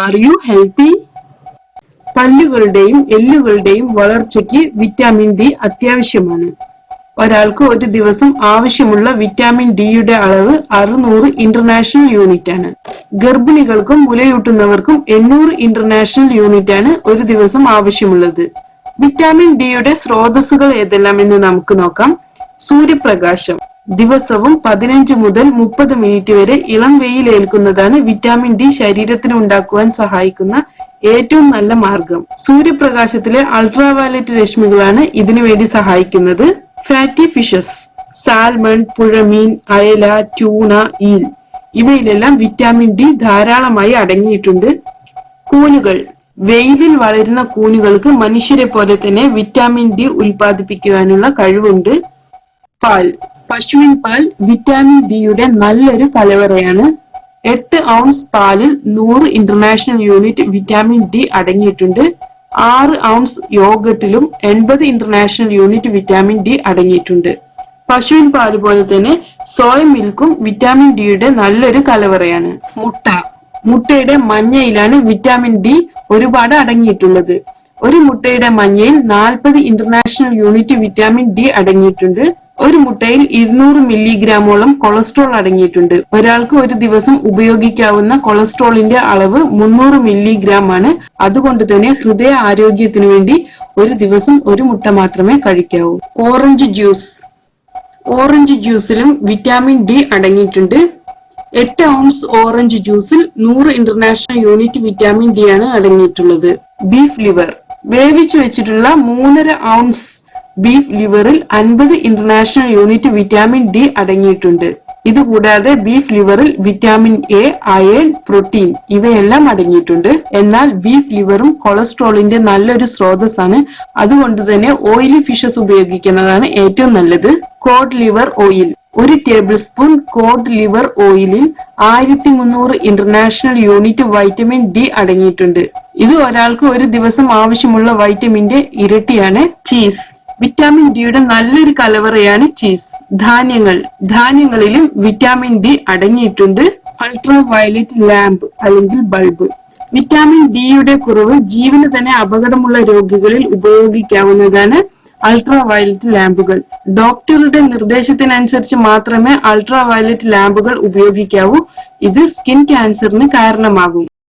R you healthy പല്ലുകളുടെയും എല്ലുകളുടെയും വളർച്ചയ്ക്ക് വിറ്റാമിൻ ഡി അത്യാവശ്യമാണ്. ഒരാൾക്ക് ഒരു ദിവസം ആവശ്യമുള്ള വിറ്റാമിൻ ഡിയുടെ അളവ് അറുന്നൂറ് ഇന്റർനാഷണൽ യൂണിറ്റ് ആണ്. ഗർഭിണികൾക്കും മുലയൂട്ടുന്നവർക്കും എണ്ണൂറ് ഇന്റർനാഷണൽ യൂണിറ്റ് ആണ് ഒരു ദിവസം ആവശ്യമുള്ളത്. വിറ്റാമിൻ ഡിയുടെ സ്രോതസ്സുകൾ ഏതെല്ലാം എന്ന് നമുക്ക് നോക്കാം. സൂര്യപ്രകാശം. ദിവസവും പതിനഞ്ച് മുതൽ മുപ്പത് മിനിറ്റ് വരെ ഇളം വെയിൽ ഏൽക്കുന്നതാണ് വിറ്റാമിൻ ഡി ശരീരത്തിന് ഉണ്ടാക്കുവാൻ സഹായിക്കുന്ന ഏറ്റവും നല്ല മാർഗം. സൂര്യപ്രകാശത്തിലെ അൾട്രാവയലറ്റ് രശ്മികളാണ് ഇതിനു വേണ്ടി സഹായിക്കുന്നത്. ഫാറ്റി ഫിഷസ് സാൽമൺ പുഴമീൻ അയല ട്യൂണ ഈൽ ഇവയിലെല്ലാം വിറ്റാമിൻ ഡി ധാരാളമായി അടങ്ങിയിട്ടുണ്ട്. കൂനുകൾ വെയിലിൽ വളരുന്ന കൂനുകൾക്ക് മനുഷ്യരെ പോലെ തന്നെ വിറ്റാമിൻ ഡി ഉൽപ്പാദിപ്പിക്കുവാനുള്ള കഴിവുണ്ട്. പാൽ പശുവിൻ പാൽ വിറ്റാമിൻ ഡിയുടെ നല്ലൊരു കലവറയാണ്. എട്ട് ഔൺസ് പാലിൽ നൂറ് ഇന്റർനാഷണൽ യൂണിറ്റ് വിറ്റാമിൻ ഡി അടങ്ങിയിട്ടുണ്ട്. ആറ് ഔൺസ് യോഗട്ടിലും എൺപത് ഇന്റർനാഷണൽ യൂണിറ്റ് വിറ്റാമിൻ ഡി അടങ്ങിയിട്ടുണ്ട്. പശുവിൻ പാൽ പോലെ തന്നെ സോയ മിൽക്കും വിറ്റാമിൻ ഡിയുടെ നല്ലൊരു കലവറയാണ്. മുട്ട. മുട്ടയുടെ മഞ്ഞയിലാണ് വിറ്റാമിൻ ഡി ഒരുപാട് അടങ്ങിയിട്ടുള്ളത്. ഒരു മുട്ടയുടെ മഞ്ഞയിൽ നാൽപ്പത് ഇന്റർനാഷണൽ യൂണിറ്റ് വിറ്റാമിൻ ഡി അടങ്ങിയിട്ടുണ്ട്. ഒരു മുട്ടയിൽ ഇരുന്നൂറ് മില്ലിഗ്രാമോളം കൊളസ്ട്രോൾ അടങ്ങിയിട്ടുണ്ട്. ഒരാൾക്ക് ഒരു ദിവസം ഉപയോഗിക്കാവുന്ന കൊളസ്ട്രോളിന്റെ അളവ് മുന്നൂറ് മില്ലിഗ്രാം ആണ്. അതുകൊണ്ട് തന്നെ ഹൃദയ ആരോഗ്യത്തിനു വേണ്ടി ഒരു ദിവസം ഒരു മുട്ട മാത്രമേ കഴിക്കാവൂ. Orange juice. ഓറഞ്ച് ജ്യൂസിലും വിറ്റാമിൻ ഡി അടങ്ങിയിട്ടുണ്ട്. എട്ട് ഔൺസ് ഓറഞ്ച് ജ്യൂസിൽ നൂറ് ഇന്റർനാഷണൽ യൂണിറ്റ് വിറ്റാമിൻ ഡി ആണ് അടങ്ങിയിട്ടുള്ളത്. Beef liver. വേവിച്ചു വെച്ചിട്ടുള്ള മൂന്നര ഔൺസ് ബീഫ് ലിവറിൽ അൻപത് ഇന്റർനാഷണൽ യൂണിറ്റ് വിറ്റാമിൻ ഡി അടങ്ങിയിട്ടുണ്ട്. ഇതുകൂടാതെ ബീഫ് ലിവറിൽ വിറ്റാമിൻ എ അയൺ പ്രോട്ടീൻ ഇവയെല്ലാം അടങ്ങിയിട്ടുണ്ട്. എന്നാൽ ബീഫ് ലിവറും കൊളസ്ട്രോളിന്റെ നല്ലൊരു സ്രോതസ്സാണ്. അതുകൊണ്ട് തന്നെ ഓയിലി ഫിഷസ് ഉപയോഗിക്കുന്നതാണ് ഏറ്റവും നല്ലത്. Cod liver oil. ഒരു ടേബിൾ സ്പൂൺ കോഡ് ലിവർ ഓയിലിൽ ആയിരത്തി മുന്നൂറ് ഇന്റർനാഷണൽ യൂണിറ്റ് വൈറ്റമിൻ ഡി അടങ്ങിയിട്ടുണ്ട്. ഇത് ഒരാൾക്ക് ഒരു ദിവസം ആവശ്യമുള്ള വൈറ്റമിന്റെ ഇരട്ടിയാണ് ചീസ്. വിറ്റാമിൻ ഡിയുടെ നല്ലൊരു കലവറയാണ് ചീസ് ധാന്യങ്ങൾ. ധാന്യങ്ങളിലും വിറ്റാമിൻ ഡി അടങ്ങിയിട്ടുണ്ട്. അൾട്രാ വയലറ്റ് ലാമ്പ് അല്ലെങ്കിൽ ബൾബ് വിറ്റാമിൻ ഡിയുടെ കുറവ് ജീവന് തന്നെ അപകടമുള്ള രോഗികളിൽ ഉപയോഗിക്കാവുന്നതാണ് അൾട്രാ വയലറ്റ് ലാമ്പുകൾ ഡോക്ടറുടെ നിർദ്ദേശത്തിനനുസരിച്ച് മാത്രമേ അൾട്രാ വയലറ്റ് ലാമ്പുകൾ ഉപയോഗിക്കാവൂ. ഇത് സ്കിൻ ക്യാൻസറിന് കാരണമാകും.